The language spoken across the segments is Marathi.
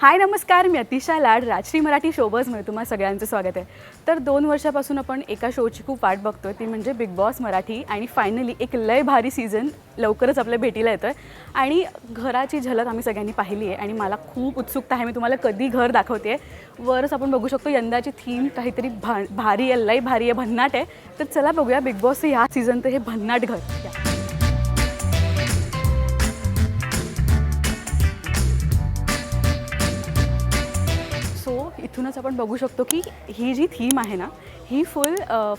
हाय नमस्कार. मी अतिशा लाड राजश्री मराठी शोबर्समध्ये तुम्हाला सगळ्यांचं स्वागत आहे. तर दोन वर्षापासून आपण एका शोची खूप वाट बघतोय. ती म्हणजे बिग बॉस मराठी आणि फायनली एक लय भारी सीझन लवकरच आपल्या भेटीला येतं आणि घराची झलक आम्ही सगळ्यांनी पाहिली आहे आणि मला खूप उत्सुकता आहे. मी तुम्हाला कधी घर दाखवते वरच आपण बघू शकतो यंदाची थीम काहीतरी भा भारी आहे लय भारी आहे भन्नाट आहे. तर चला बघूया बिग बॉसचं ह्या सीझनचं हे भन्नाट घर. इथूनच आपण बघू शकतो की ही जी थीम आहे ना ही फुल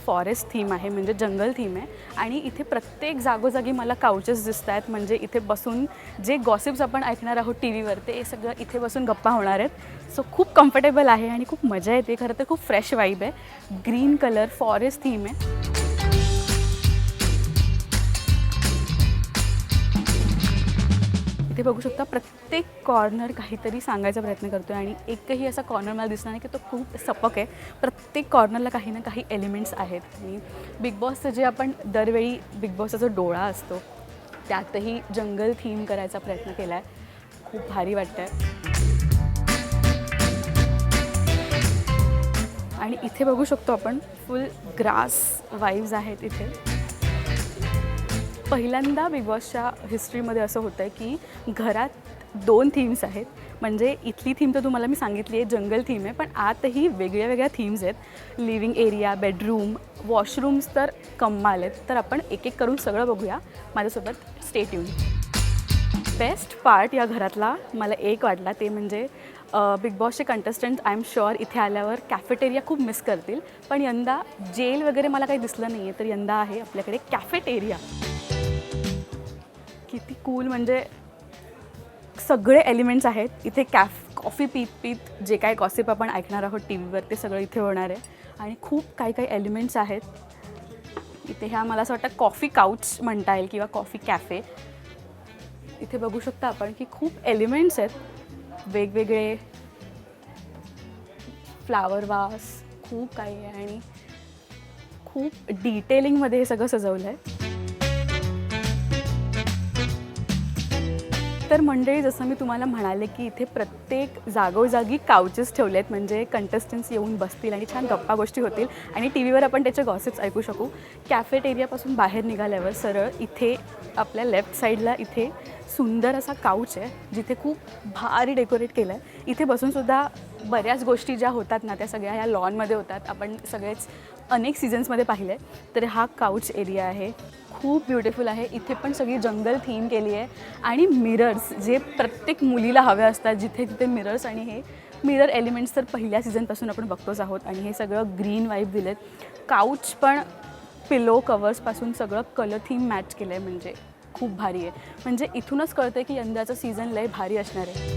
फॉरेस्ट थीम आहे म्हणजे जंगल थीम आहे. आणि इथे प्रत्येक जागोजागी मला काउचेस दिसत आहेत म्हणजे इथे बसून जे गॉसिप्स आपण ऐकणार आहोत टी व्हीवर ते सगळं इथे बसून गप्पा होणार आहेत. सो खूप कम्फर्टेबल आहे आणि खूप मजा येते. खरं तर खूप फ्रेश वाईब आहे. ग्रीन कलर फॉरेस्ट थीम आहे. इथे बघू शकता प्रत्येक कॉर्नर काहीतरी सांगायचा प्रयत्न करतो आहे आणि एकही असा कॉर्नर मला दिसला नाही की तो खूप सपक आहे. प्रत्येक कॉर्नरला काही ना काही एलिमेंट्स आहेत. आणि बिग बॉसचं जे आपण दरवेळी बिग बॉसचा जो डोळा असतो त्यातही जंगल थीम करायचा प्रयत्न केला आहे खूप भारी वाटतं आहे आणि इथे बघू शकतो आपण फुल ग्रास वाईव्ज आहेत इथे. पहिल्यांदा बिग बॉसच्या हिस्ट्रीमध्ये असं होतं आहे की घरात दोन थीम्स आहेत. म्हणजे इथली थीम तर तुम्हाला मी सांगितली आहे जंगल थीम आहे पण आतही वेगळ्या वेगळ्या थीम्स आहेत. लिव्हिंग एरिया बेडरूम वॉशरूम्स तर कम्माल आहेत. तर आपण एक एक करून सगळं बघूया. माझ्यासोबत स्टेट येऊन बेस्ट पार्ट या घरातला मला एक वाटला ते म्हणजे बिग बॉसचे कंटेस्टंट आय एम शुअर इथे आल्यावर कॅफेटेरिया खूप मिस करतील. पण यंदा जेल वगैरे मला काही दिसलं नाही आहे तर यंदा आहे आपल्याकडे कॅफेटेरिया किती कूल म्हणजे सगळे एलिमेंट्स आहेत. इथे कॅफ कॉफी पीत पीत जे काय गॉसिप आपण ऐकणार आहोत टी व्हीवर ते सगळं इथे होणार आहे. आणि खूप काही काही एलिमेंट्स आहेत. इथे ह्या मला असं वाटतं कॉफी काउच म्हणता येईल किंवा कॉफी कॅफे इथे बघू शकता आपण की खूप एलिमेंट्स आहेत. वेगवेगळे फ्लावर वास खूप काही आहे आणि खूप डिटेलिंगमध्ये हे सगळं सजवलं आहे तर मंडळी जसं मी तुम्हाला म्हणाले की इथे प्रत्येक जागोजागी काउचेस ठेवले आहेत म्हणजे कंटेस्टंट्स येऊन बसतील आणि छान गप्पा गोष्टी होतील. आणि टी व्हीवर आपण त्याचे गॉसिप्स ऐकू शकू. कॅफेटेरियापासून बाहेर निघाल्यावर सरळ इथे आपल्या लेफ्ट साईडला इथे सुंदर असा काउच आहे जिथे खूप भारी डेकोरेट केलं आहे इथे बसूनसुद्धा बऱ्याच गोष्टी ज्या होतात ना त्या सगळ्या ह्या लॉनमध्ये होतात. आपण सगळेच अनेक सीझन्समध्ये पाहिले तर हा काउच एरिया आहे. खूप ब्युटिफुल आहे. इथे पण सगळी जंगल थीम केली आहे. आणि मिरर्स जे प्रत्येक मुलीला हवे असतात जिथे तिथे मिरर्स आणि हे मिरर एलिमेंट्स तर पहिल्या सीझनपासून आपण बघतोच आहोत. आणि हे सगळं ग्रीन वाईब दिलेत. काउच पण पिलो कवर्सपासून सगळं कलर थीम मॅच केलं आहे म्हणजे खूप भारी आहे. म्हणजे इथूनच कळतं की यंदाचं सीझन लय भारी असणार आहे.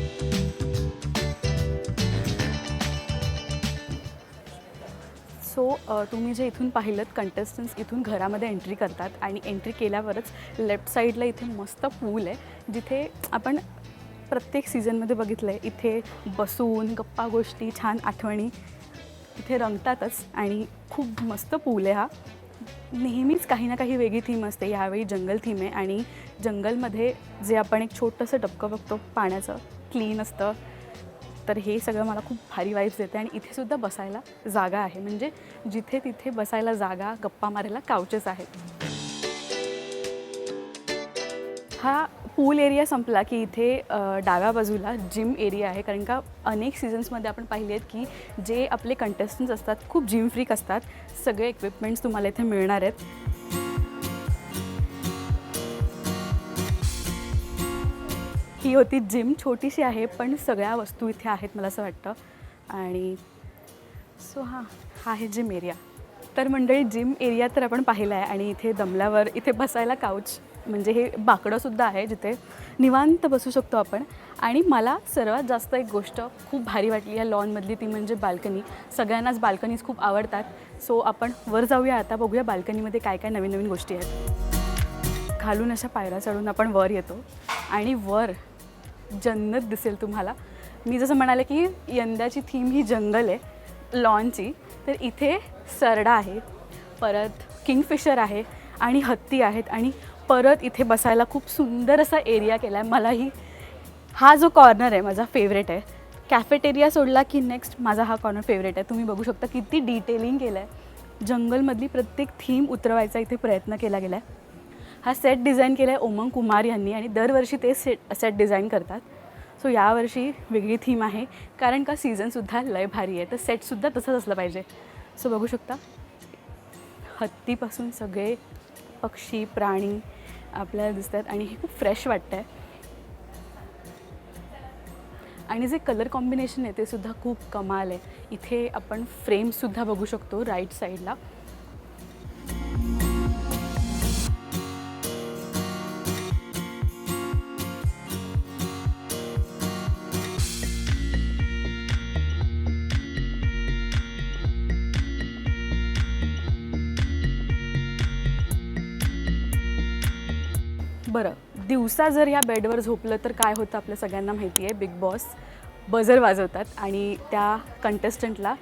सो तुम्ही जे इथून पाहिलं कंटेस्टन्स इथून घरामध्ये एंट्री करतात आणि एंट्री केल्यावरच लेफ्ट साईडला इथे मस्त पूल आहे जिथे आपण प्रत्येक सीझनमध्ये बघितलं आहे इथे बसून गप्पा गोष्टी छान आठवणी इथे रंगतातच आणि खूप मस्त पूल आहे हा. नेहमीच काही ना काही वेगळी थीम असते यावेळी जंगल थीम आहे आणि जंगलमध्ये जे आपण एक छोटंसं डबकं बघतो पाण्याचं क्लीन असतं. तर हे सगळं मला खूप भारी वाईब्स देते आणि इथे सुद्धा बसायला जागा आहे. म्हणजे जिथे तिथे बसायला जागा गप्पा मारायला काउचेस आहेत. हा पूल एरिया संपला की इथे डाव्या बाजूला जिम एरिया आहे. कारण का अनेक सीझन्समध्ये आपण पाहिले आहेत की जे आपले कंटेस्टंट्स असतात खूप जिम फ्रीक असतात. सगळे इक्विपमेंट्स तुम्हाला इथे मिळणार आहेत. ही होती जिम छोटीशी आहे पण सगळ्या वस्तू इथे आहेत मला असं वाटतं. आणि सो हां हा आहे जिम एरिया तर मंडळी जिम एरिया तर आपण पाहिला आहे आणि इथे दमल्यावर इथे बसायला काउच म्हणजे हे बाकडंसुद्धा आहे जिथे निवांत बसू शकतो आपण. आणि मला सर्वात जास्त एक गोष्ट खूप भारी वाटली या लॉनमधली ती म्हणजे बाल्कनी सगळ्यांनाच बाल्कनीज खूप आवडतात. सो आपण वर जाऊया आता बघूया बाल्कनीमध्ये काय काय नवीन नवीन गोष्टी आहेत. खालून अशा पायऱ्या चढून आपण वर येतो. आणि वर जन्नत दिसेल तुम्हाला. मी जसं म्हणाले की यंदाची थीम ही जंगल आहे लॉनची तर इथे सरडा आहे परत किंगफिशर आहे आणि हत्ती आहेत आणि परत इथे बसायला खूप सुंदर असा एरिया केला आहे मलाही हा जो कॉर्नर आहे माझा फेवरेट आहे. कॅफेटेरिया सोडला की नेक्स्ट माझा हा कॉर्नर फेवरेट आहे. तुम्ही बघू शकता किती डिटेलिंग केलं आहे जंगलमधली प्रत्येक थीम उतरवायचा इथे प्रयत्न केला गेला आहे हा सेट डिझाईन केला आहे ओमंग कुमार यांनी आणि दरवर्षी ते सेट सेट डिझाईन करतात. सो यावर्षी वेगळी थीम आहे. कारण का सीझनसुद्धा लय भारी आहे. तर सेटसुद्धा तसंच असलं पाहिजे. सो बघू शकता. हत्तीपासून सगळे पक्षी प्राणी आपल्याला दिसतात आणि हे खूप फ्रेश वाटतं आहे आणि जे कलर कॉम्बिनेशन आहे ते सुद्धा खूप कमाल आहे. इथे आपण फ्रेमसुद्धा बघू शकतो राईट साईडला बरं दिवसा जर या बेडवर झोपलं तर काय होतं आपल्या सगळ्यांना माहिती आहे. बिग बॉस बजर वाजवतात आणि त्या कंटेस्टंटला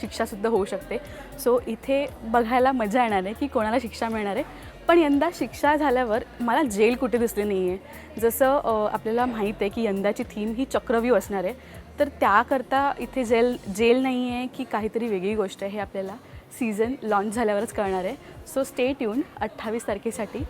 शिक्षासुद्धा होऊ शकते. सो इथे बघायला मजा येणार आहे की कोणाला शिक्षा मिळणार आहे. पण यंदा शिक्षा झाल्यावर मला जेल कुठे दिसली नाही आहे जसं आपल्याला माहीत आहे की यंदाची थीम ही चक्रव्यूह असणार आहे. तर त्याकरता इथे जेल जेल नाही आहे की काहीतरी वेगळी गोष्ट आहे हे आपल्याला सीझन लॉन्च झाल्यावरच कळणार आहे. सो स्टे ट्यून अठ्ठावीस तारखेसाठी.